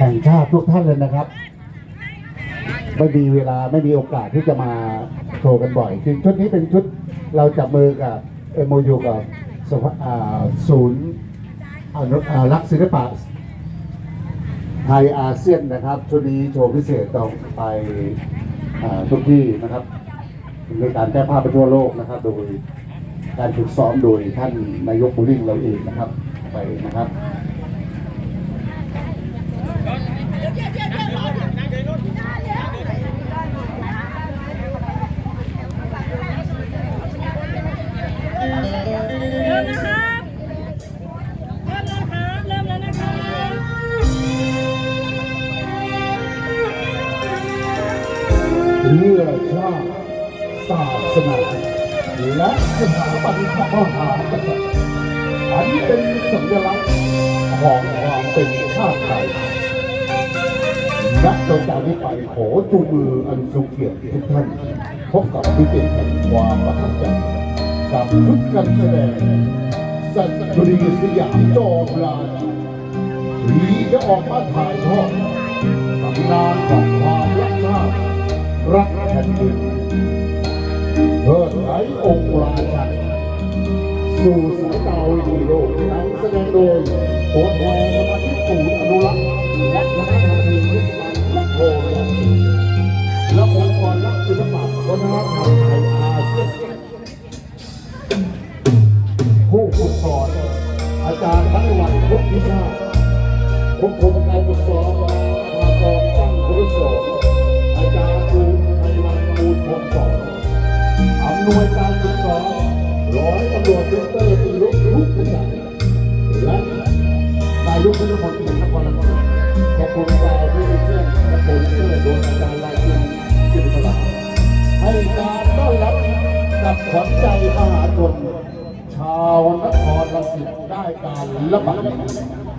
แห่งชาติทุกท่านเลยนะครับ ไม่มีเวลาไม่มีโอกาสที่จะมาโชว์กันบ่อยคือชุดนี้เป็นชุดเราจับมือกับเอ็มยูกับสภาศูนย์อรักศิลปะไทยอาเซียนนะครับ ชุดนี้โชว์พิเศษต้องไปอทุกที่นะครับในการแก้ผ้าไปทั่วโลกนะครับ โดยการฝึกซ้อมโดยท่านนายกบุริงเราเองนะครับไปนะครับ เพื่อชาติศาสนาและสถาบันพระมหากษัตริย์อันเป็นสัญลักษณ์ของความเป็นชาติไทยนักต่อจากนี้ไปขอจูงมืออันทรงเกียรติทุกท่าน พบกับพิธีแห่งความประทับใจกับชุดการแสดงสัตว์รีสยามจอมราชีจะออกมาถ่ายทอดตำนานของความรักชาติ รักแผ่นดินเพื่อไถองค์ราชันสู่สายตาวีโลกนำแสดงโดยโค้ชแทนสมาชิกศูนย์อนุรักษ์และคณะทำทีมวิศวกรและโทรและองค์กรรักศิลปะวัฒนธรรมไทยอาเซียนผู้ฝึกสอนอาจารย์ทั้งวันพุทธิชาติควบคุมการฝึกสอนมากองตั้งผู้สอน อยตำรวจดรตีรุลุกขึ้นมาและนายกรัฐมนตรีนครปฐมขอบคุณดาวที่เชื่อและโปรดิวเซอร์โดยอาจารย์ลายจุนจิตรพลาให้การต้อนรับกับขวัญใจมหาชนชาวนครรังสิตได้การระบาด